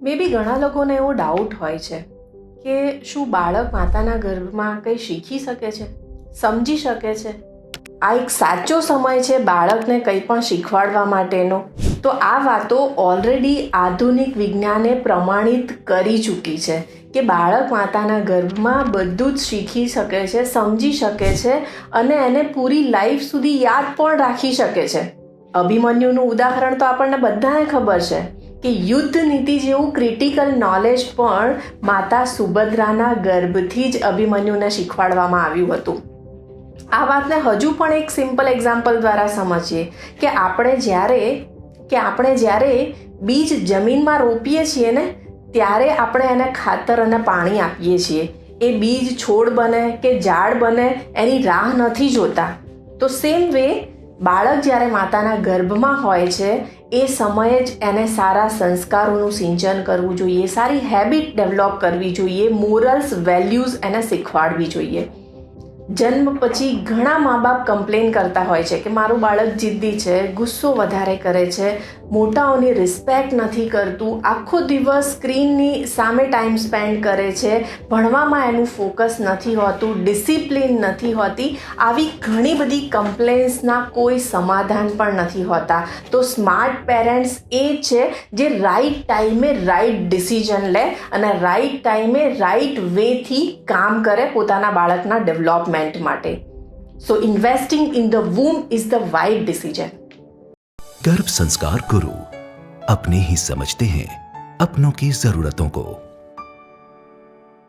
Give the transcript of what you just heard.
મે બી ઘણા લોકોને એવો ડાઉટ હોય છે કે શું બાળક માતાના ગર્ભમાં કંઈ શીખી શકે છે, સમજી શકે છે? આ એક સાચો સમય છે બાળકને કંઈ પણ શીખવાડવા માટેનો. તો આ વાતો ઓલરેડી આધુનિક વિજ્ઞાને પ્રમાણિત કરી ચૂકી છે કે બાળક માતાના ગર્ભમાં બધું જ શીખી શકે છે, સમજી શકે છે અને એને પૂરી લાઈફ સુધી યાદ પણ રાખી શકે છે. અભિમન્યુનું ઉદાહરણ તો આપણને બધાને ખબર છે. કે યુદ્ધ નીતિ જેવું ક્રિટિકલ નોલેજ પણ માતા સુભદ્રાના ગર્ભથી જ અભિમન્યુને શીખવાડવામાં આવ્યું હતું. આ વાતને હજુ પણ એક સિમ્પલ એક્ઝામ્પલ દ્વારા સમજીએ કે આપણે જ્યારે, કે આપણે જ્યારે બીજ જમીનમાં રોપીએ છીએ ને, ત્યારે આપણે એને ખાતર અને પાણી આપીએ છીએ. એ બીજ છોડ બને કે ઝાડ બને, એની રાહ નથી જોતા. તો સેમ વે બાળક જ્યારે માતાના ગર્ભમાં હોય છે, એ સમયે જ એને સારા સંસ્કારોનું સિંચન કરવું જોઈએ, સારી હેબિટ ડેવલપ કરવી જોઈએ મોરલ્સ વેલ્યુઝ એને શીખવાડવી જોઈએ. જન્મ પછી ઘણા મા બાપ કમ્પ્લેન કરતા હોય છે કે મારું બાળક જિદ્દી છે, ગુસ્સો વધારે કરે છે મોટાઓની રિસ્પેક્ટ નથી કરતું. આખો દિવસ સ્ક્રીનની સામે ટાઈમ સ્પેન્ડ કરે છે. ભણવામાં એનું ફોકસ નથી હોતું ડિસિપ્લિન નથી હોતી. આવી ઘણી બધી કમ્પ્લેન્સના કોઈ સમાધાન પણ નથી હોતા. તો સ્માર્ટ પેરેન્ટ્સ એ છે જે રાઈટ ટાઈમે રાઈટ ડિસિઝન લે અને રાઈટ ટાઈમે રાઈટ વેથી કામ કરે પોતાના બાળકના ડેવલપમેન્ટ માટે. So investing in the womb is the white decision गर्भ संस्कार गुरु अपने ही समझते हैं अपनों की जरूरतों को